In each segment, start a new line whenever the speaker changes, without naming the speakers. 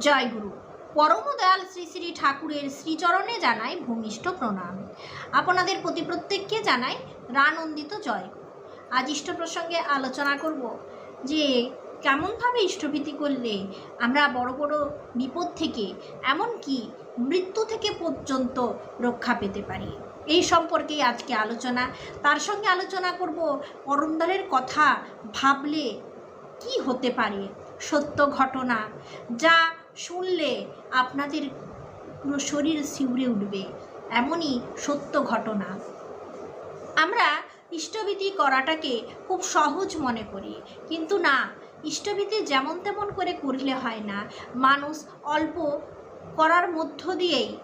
জয় গুরু। পরম দয়াল শ্রী শ্রী ঠাকুরের শ্রীচরণে জানাই ভূমিষ্ঠ প্রণাম। আপনাদের প্রতি প্রত্যেককে জানাই রানন্দিত জয় গুরু। আজ ইষ্ট প্রসঙ্গে আলোচনা করব যে, কেমনভাবে ইষ্টভীতি করলে আমরা বড় বড় বিপদ থেকে, এমনকি মৃত্যু থেকে পর্যন্ত রক্ষা পেতে পারি। এই সম্পর্কেই আজকে আলোচনা। তার সঙ্গে আলোচনা করব অরুণদলের কথা ভাবলে কি হতে পারে সত্য ঘটনা, যা শুনলে আপনাদের শরীর শিউরে উঠবে। এমনই সত্য ঘটনা। আমরা ইষ্টভীতি করাটাকে খুব সহজ মনে করি। কিন্তু না, ইষ্টভীতি যেমন তেমন করে করলে হয় না। মানুষ অল্প করার মধ্য দিয়েই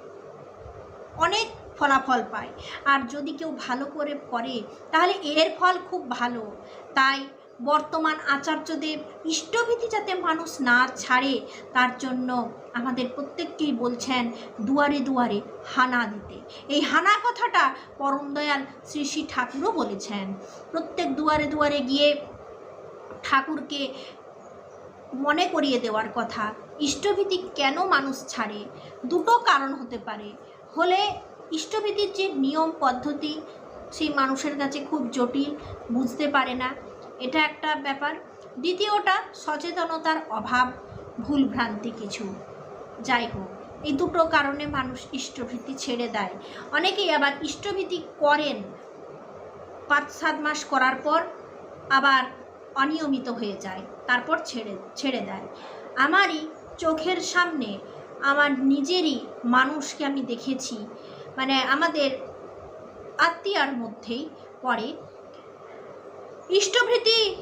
অনেক ফলাফল পায়। আর যদি কেউ ভালো করে করে, তাহলে এর ফল খুব ভালো। তাই বর্তমান আচার্যদেব ইষ্টভীতি যাতে মানুষ না ছাড়ে, তার জন্য আমাদের প্রত্যেককেই বলছেন দুয়ারে দুয়ারে হানা দিতে। এই হানা কথাটা পরম দয়াল শ্রী শ্রী ঠাকুরও বলেছেন। প্রত্যেক দুয়ারে দুয়ারে গিয়ে ঠাকুরকে মনে করিয়ে দেওয়ার কথা, ইষ্টভীতি কেন মানুষ ছাড়ে? দুটো কারণ হতে পারে। হলে ইষ্টভীতির যে নিয়ম পদ্ধতি, সেই মানুষের কাছে খুব জটিল, বুঝতে পারে না। এটা একটা ব্যাপার। দ্বিতীয়টা, সচেতনতার অভাব, ভুলভ্রান্তি কিছু। যাই হোক, এই দুটো কারণে মানুষ ইষ্টভীতি ছেড়ে দেয়। অনেকেই আবার ইষ্টভীতি করেন পাঁচ, সাত মাস করার পর আবার অনিয়মিত হয়ে যায়, তারপর ছেড়ে ছেড়ে দেয়। আমারই চোখের সামনে, আমার নিজেরই মানুষকে আমি দেখেছি। মানে আমাদের আত্মীয়ার মধ্যেই পড়ে ইষ্টভৃতি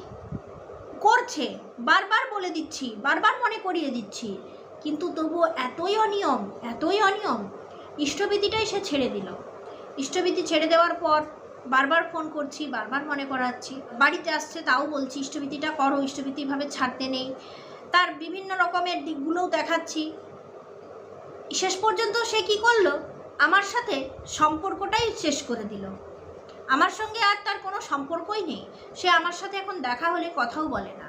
করছে, বারবার বলে দিচ্ছি, বারবার মনে করিয়ে দিচ্ছি। কিন্তু তবুও এতই অনিয়ম এতই অনিয়ম, ইষ্টভীতিটাই সে ছেড়ে দিল। ইষ্টভীতি ছেড়ে দেওয়ার পর বারবার ফোন করছি, বারবার মনে করাচ্ছি। বাড়িতে আসছে, তাও বলছি, ইষ্টভীতিটা করো ইষ্টভীতিভাবে ছাড়তে নেই। তার বিভিন্ন রকমের দিকগুলোও দেখাচ্ছি। শেষ পর্যন্ত সে কি করল? আমার সাথে সম্পর্কটাই শেষ করে দিল। আমার সঙ্গে আর তার কোনো সম্পর্কই নেই। সে আমার সাথে এখন দেখা হলে কথাও বলে না।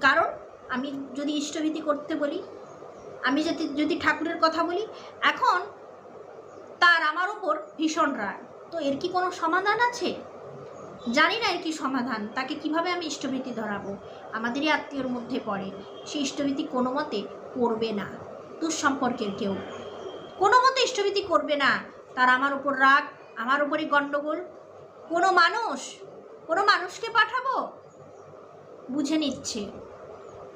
কারণ আমি যদি ইষ্টভীতি করতে বলি, আমি যদি যদি ঠাকুরের কথা বলি, এখন তার আমার ওপর ভীষণ রাগ। তো এর কি কোনো সমাধান আছে? জানি না এর কি সমাধান। তাকে কীভাবে আমি ইষ্টভীতি ধরাবো? আমাদেরই আত্মীয়র মধ্যে পড়ে। সে ইষ্টভীতি কোনো মতে করবে না। দুঃসম্পর্কের কেউ। কোনো মতে ইষ্টভীতি করবে না। তার আমার উপর রাগ আমার উপরই গণ্ডগোল কোনো মানুষ, কোনো মানুষকে পাঠাবো? বুঝে নিচ্ছে।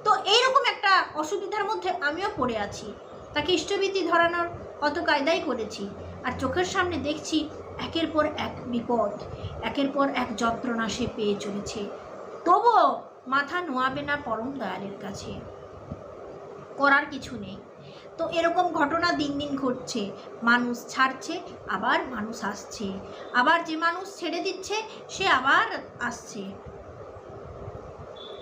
তো এইরকম একটা অসুবিধার মধ্যে আমিও পড়ে আছি। তাকে ইষ্টভীতি ধরানোর কত কায়দাই করেছি। আর চোখের সামনে দেখছি একের পর এক বিপদ, একের পর এক যন্ত্রণা সে পেয়ে চলেছে। তবুও মাথা নোয়াবে না পরম দয়ালের কাছে। করার কিছু নেই। তো এরকম ঘটনা দিন দিন ঘটছে। মানুষ ছাড়ছে, আবার মানুষ আসছে। আবার যে মানুষ ছেড়ে দিচ্ছে, সে আবার আসছে।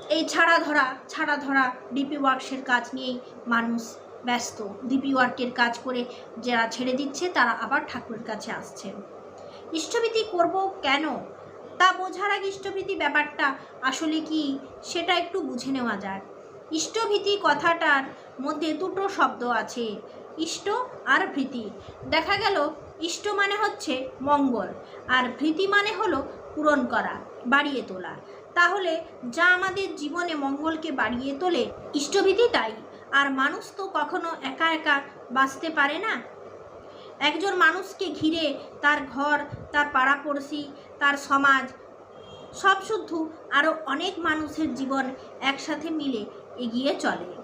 এই ছাড়া ধরা ছাড়া ধরা ডিপি ওয়ার্কসের কাজ নিয়েই মানুষ ব্যস্ত। ডিপি ওয়ার্কের কাজ করে যারা ছেড়ে দিচ্ছে, তারা আবার ঠাকুরের কাছে আসছে। ইষ্টভীতি করব কেন? তা বোঝার আগে ইষ্টভীতি ব্যাপারটা আসলে কি, সেটা একটু বুঝে নেওয়া যাক। ইষ্টভীতি কথাটার মধ্যে দুটো শব্দ আছে, ইষ্ট আর ভীতি। দেখা গেল, ইষ্ট মানে হচ্ছে মঙ্গল আর ভীতি মানে হলো পূরণ করা, বাড়িয়ে তোলা। তাহলে যা আমাদের জীবনে মঙ্গলকে বাড়িয়ে তোলে ইষ্টভীতি তাই। আর মানুষ তো কখনো একা একা বাঁচতে পারে না। একজন মানুষকে ঘিরে তার ঘর, তার পাড়াপড়শি, তার সমাজ, সব শুদ্ধ আরও অনেক মানুষের জীবন একসাথে মিলে এগিয়ে চলে।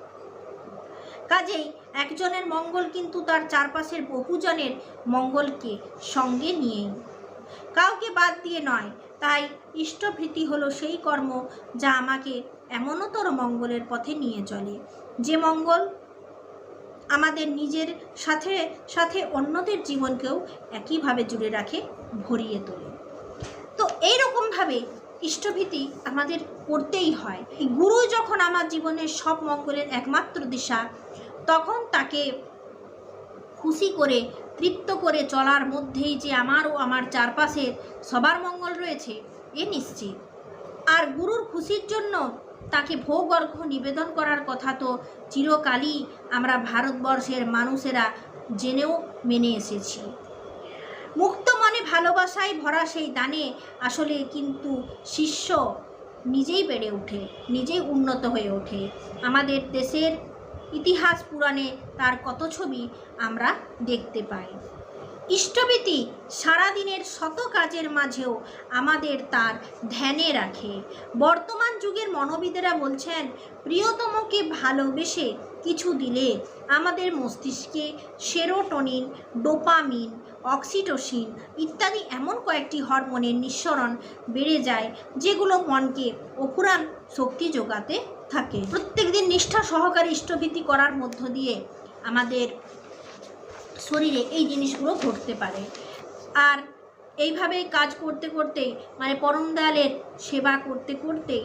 কাজেই একজনের মঙ্গল কিন্তু তার চারপাশের বহুজনের মঙ্গলকে সঙ্গে নিয়ে কাউকে বাদ দিয়ে নয়, তাই ইষ্টভীতি হলো সেই কর্ম যা আমাকে এমনতর মঙ্গলের পথে নিয়ে চলে। যে মঙ্গল আমাদের নিজের সাথে সাথে অন্যদের জীবনকেও একইভাবে জুড়ে রাখে, ভরিয়ে তোলে। তো এইরকমভাবে ইষ্টভীতি আমাদের করতেই হয়। গুরু যখন আমার জীবনের সব মঙ্গলের একমাত্র দিশা তখন তাকে খুশি করে, তৃপ্ত করে চলার মধ্যেই যে আমার ও আমার চারপাশের সবার মঙ্গল রয়েছে, এ নিশ্চিত। আর গুরুর খুশির জন্য তাকে ভোগ অর্ঘ্য নিবেদন করার কথা তো চিরকালই আমরা ভারতবর্ষের মানুষেরা জেনেও মেনে এসেছি। মুক্ত মনে ভালোবাসায় ভরা সেই দানে আসলে কিন্তু শিষ্য নিজেই বেড়ে ওঠে, নিজেই উন্নত হয়ে ওঠে। আমাদের দেশের ইতিহাস পুরাণে তার কত ছবি আমরা দেখতে পাই। ইষ্টবীতি সারাদিনের শত কাজের মাঝেও আমাদের তার ধ্যানে রাখে। বর্তমান যুগের মনোবিদেরা বলছেন, প্রিয়তমকে ভালোবেসে কিছু দিলে আমাদের মস্তিষ্কে সেরোটোনিন, ডোপামিন, অক্সিটোসিন ইত্যাদি এমন কয়েকটি হরমোনের নিঃসরণ বেড়ে যায় যেগুলো মনকে অপুরাণ শক্তি যোগাতে থাকে। প্রত্যেকদিন নিষ্ঠা সহকারে ইষ্টভীতি করার মধ্য দিয়ে আমাদের শরীরে এই জিনিসগুলো ঘটতে পারে। আর এইভাবে কাজ করতে করতে মানে পরম দয়ালের সেবা করতে করতেই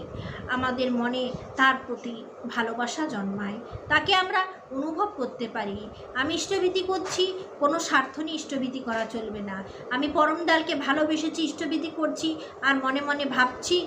আমাদের মনে তার প্রতি ভালোবাসা জন্মায়। তাকে আমরা অনুভব করতে পারি। আমি ইষ্টভীতি করছি, কোনো স্বার্থ নিয়ে ইষ্টভীতি করা চলবে না। আমি পরম দয়ালকে ভালোবেসেছি, ইষ্টভীতি করছি, আর মনে মনে ভাবছি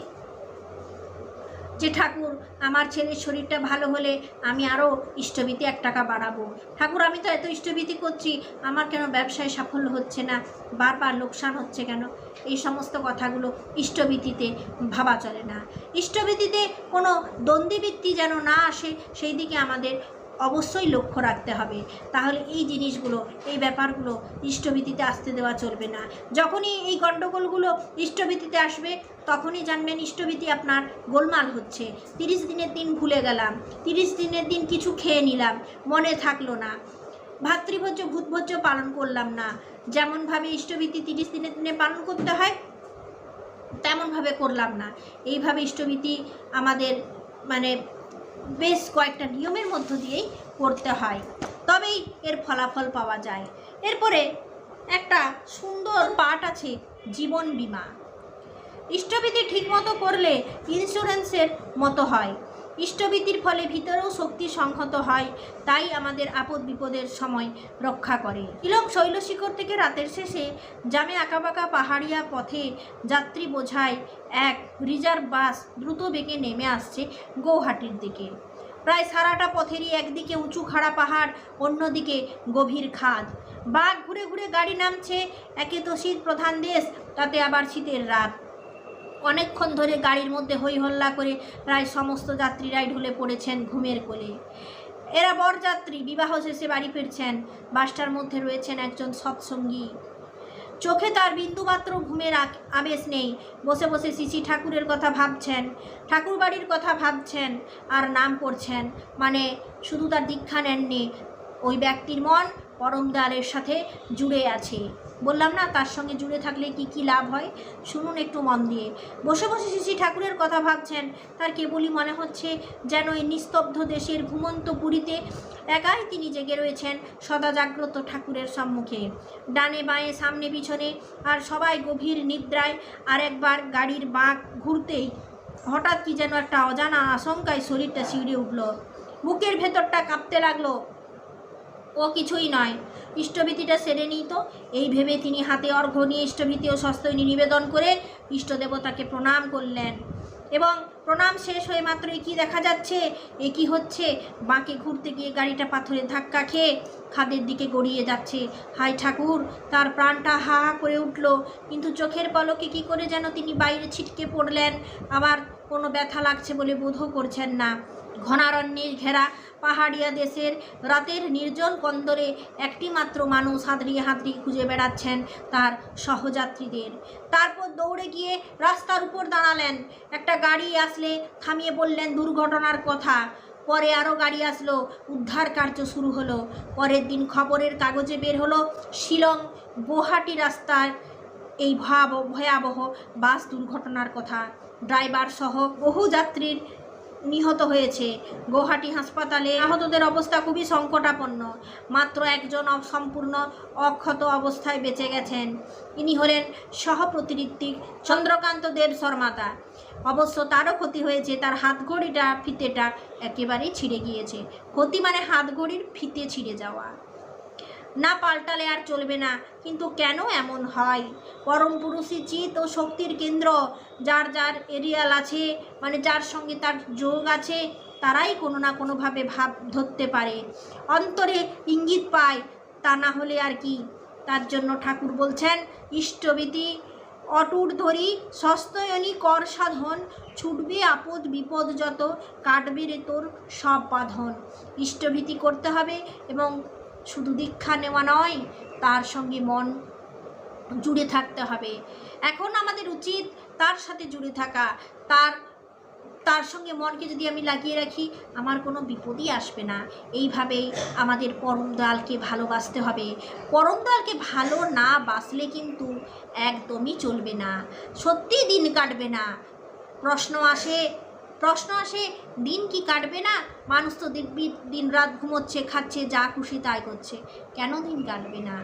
যে ঠাকুর, আমার ছেলের শরীরটা ভালো হলে আমি আরও ইষ্টভীতি এক টাকা বাড়াবো। ঠাকুর, আমি তো এত ইষ্টভীতি করছি, আমার কেন ব্যবসায় সাফল্য হচ্ছে না? বারবার লোকসান হচ্ছে কেন? এই সমস্ত কথাগুলো ইষ্টভীতিতে ভাবা চলে না। ইষ্টভীতিতে কোনো দ্বন্দ্বীবৃত্তি যেন না আসে, সেই দিকে আমাদের অবশ্যই লক্ষ্য রাখতে হবে। তাহলে এই জিনিসগুলো, এই ব্যাপারগুলো ইষ্টভীতিতে আসতে দেওয়া চলবে না। যখনই এই গণ্ডগোলগুলো ইষ্টভীতিতে আসবে, তখনই জানবেন ইষ্টভীতি আপনার গোলমাল হচ্ছে। তিরিশ দিনের দিন ভুলে গেলাম, তিরিশ দিনের দিন কিছু খেয়ে নিলাম, মনে থাকল না। ভাতৃভোজ্য, ভূতভোজ্য পালন করলাম না। যেমনভাবে ইষ্টভীতি তিরিশ দিনের দিনে পালন করতে হয় তেমনভাবে করলাম না। এইভাবে ইষ্টভীতি আমাদের মানে বেশ কয়েকটা নিয়মের মধ্য দিয়েই করতে হয়। তবেই এর ফলাফল পাওয়া যায়। এরপরে একটা সুন্দর পাঠ আছে, জীবন বিমা। ইষ্টবিধি ঠিকমতো করলে ইন্স্যুরেন্সের মতো হয়। ইষ্টভীতির ফলে ভিতরেও শক্তি সংহত হয়, তাই আমাদের আপদ বিপদের সময় রক্ষা করে। ইলম শৈলশিখর থেকে রাতের শেষে জামে আঁকাবাঁকা পাহাড়িয়া পথে যাত্রী বোঝায় এক রিজার্ভ বাস দ্রুত বেগে নেমে আসছে গৌহাটির দিকে। প্রায় সারাটা পথেরই একদিকে উঁচু খাড়া পাহাড়, অন্যদিকে গভীর খাদ। বাঘ ঘুরে ঘুরে গাড়ি নামছে, একে তো শীত প্রধান দেশ, তাতে আবার শীতের রাত। অনেকক্ষণ ধরে গাড়ির মধ্যে হই হল্লা করে প্রায় সমস্ত যাত্রীরাই ঢুলে পড়েছেন ঘুমের কোলে। এরা বরযাত্রী, বিবাহ শেষে বাড়ি ফিরছেন। বাসটার মধ্যে রয়েছেন একজন সৎসঙ্গী। চোখে তার বিন্দুমাত্র ঘুমের আবেশ নেই। বসে বসে শিশি ঠাকুরের কথা ভাবছেন ঠাকুর বাড়ির কথা ভাবছেন আর নাম করছেন। মানে শুধু তার দীক্ষা নেননি, ওই ব্যক্তির মন পরম দয়ালের সাথে জুড়ে আছে। বললাম, না, তার সঙ্গে জুড়ে থাকলে কি কি লাভ হয়? শুনুন একটু মন দিয়ে। বসে বসে শিশি ঠাকুরের কথা ভাবছেন। তার কেবলই মনে হচ্ছে যেন এই নিস্তব্ধ দেশের ঘুমন্ত পুরীতে একাই তিনি জেগে রয়েছেন সদা জাগ্রত ঠাকুরের সম্মুখে। ডানে বাঁয়ে, সামনে পিছনে, আর সবাই গভীর নিদ্রায়, আর একবার গাড়ির বাঁক ঘুরতেই হঠাৎ কি যেন একটা অজানা আশঙ্কায় শরীরটা শিউরে উঠল। বুকের ভেতরটা কাঁপতে লাগল। ও কিছুই নয়। ইষ্টভীতিটা সেরে নিই তো। এই ভেবে তিনি হাতে অর্ঘ্য নিয়ে ইষ্টভীতি ও সস্তৈনী নিবেদন করে ইষ্টদেবতাকে প্রণাম করলেন। এবং প্রণাম শেষ হয়ে মাত্রই কি দেখা যাচ্ছে? এ কি হচ্ছে? বাঁকে ঘুরতে গিয়ে গাড়িটা পাথরের ধাক্কা খেয়ে খাদের দিকে গড়িয়ে যাচ্ছে। হাই ঠাকুর, তার প্রাণটা হা হা করে উঠল। কিন্তু চোখের পলকে কি করে যেন তিনি বাইরে ছিটকে পড়লেন। আবার কোনো ব্যথা লাগছে বলে বোধও করছেন না। ঘনারণ্যের ঘেরা পাহাড়িয়া দেশের রাতের নির্জন কন্দরে একটি মাত্র মানুষ হাতড়িয়ে হাতড়িয়ে খুঁজে বেড়াচ্ছেন তার সহযাত্রীদের। তারপর দৌড়ে গিয়ে রাস্তার উপর দাঁড়ালেন। একটা গাড়ি আসলে থামিয়ে বললেন, দুর্ঘটনার কথা। পরে আরও গাড়ি আসলো, উদ্ধার কার্য শুরু হলো। পরের দিন খবরের কাগজে বের হলো, শিলং গুয়াহাটি রাস্তার এই ভয়াবহ ভয়াবহ বাস দুর্ঘটনার কথা। ড্রাইভার সহ বহু যাত্রীর নিহত হয়েছে। গুয়াহাটি হাসপাতালে আহতদের অবস্থা খুবই সংকটাপন্ন। মাত্র একজন সম্পূর্ণ অক্ষত অবস্থায় বেঁচে গেছেন। ইনি হলেন সহপ্রতিনিধি চন্দ্রকান্ত দেব শর্মাতা অবশ্য তারও ক্ষতি হয়েছে, তার হাতঘড়িটা ফিতেটা একেবারেই ছিঁড়ে গিয়েছে। ক্ষতি মানে হাতঘড়ির ফিতে ছিঁড়ে যাওয়া। না পাল্টালে আর চলবে না, কিন্তু কেন এমন হয়? পরম পুরুষই চিত ও শক্তির কেন্দ্র। যার যার এরিয়াল আছে মানে যার সঙ্গে তার যোগ আছে, তারাই কোনো না কোনোভাবে ভাব ধরতে পারে। অন্তরে ইঙ্গিত পায়, তা না হলে আর কি। তার জন্য ঠাকুর বলছেন ইষ্টবিতি অটুট ধরি, সস্তয়নী কর সাধন, ছুটবে আপদ বিপদ যত, কাটবে রে তোর সব বাঁধন। ইষ্টভীতি করতে হবে এবং শুধু দীক্ষা নেওয়া নয়, তার সঙ্গে মন জুড়ে থাকতে হবে। এখন আমাদের উচিত তার সাথে জুড়ে থাকা। তার তার সঙ্গে মনকে যদি আমি লাগিয়ে রাখি, আমার কোনো বিপদই আসবে না। এইভাবেই আমাদের পরম দয়ালকে ভালোবাসতে হবে। পরম দয়ালকে ভালো না বাসলে কিন্তু একদমই চলবে না। সত্যি দিন কাটবে না। প্রশ্ন আসে প্রশ্ন আসে, দিন কি কাটবে না? মানুষ তো দিন রাত ঘুমোচ্ছে, খাচ্ছে, যা খুশি তাই করছে। কেন দিন কাটবে না?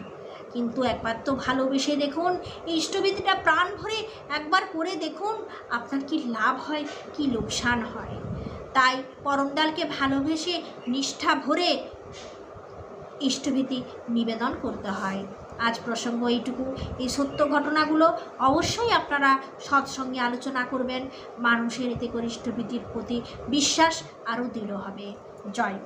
কিন্তু একবার তো ভালোবেসে দেখুন ইষ্টবিধিটা প্রাণ ভরে একবার করে দেখুন আপনার কি লাভ হয়, কি লোকসান হয়। তাই পরমদালকে ভালোবেসে নিষ্ঠা ভরে ইষ্টভীতি নিবেদন করতে হয়। আজ প্রসঙ্গ এইটুকু। এই সত্য ঘটনাগুলো অবশ্যই আপনারা সৎসঙ্গে আলোচনা করবেন। মানুষের এতে করে ইষ্টভীতির প্রতি বিশ্বাস আরও দৃঢ় হবে। জয়।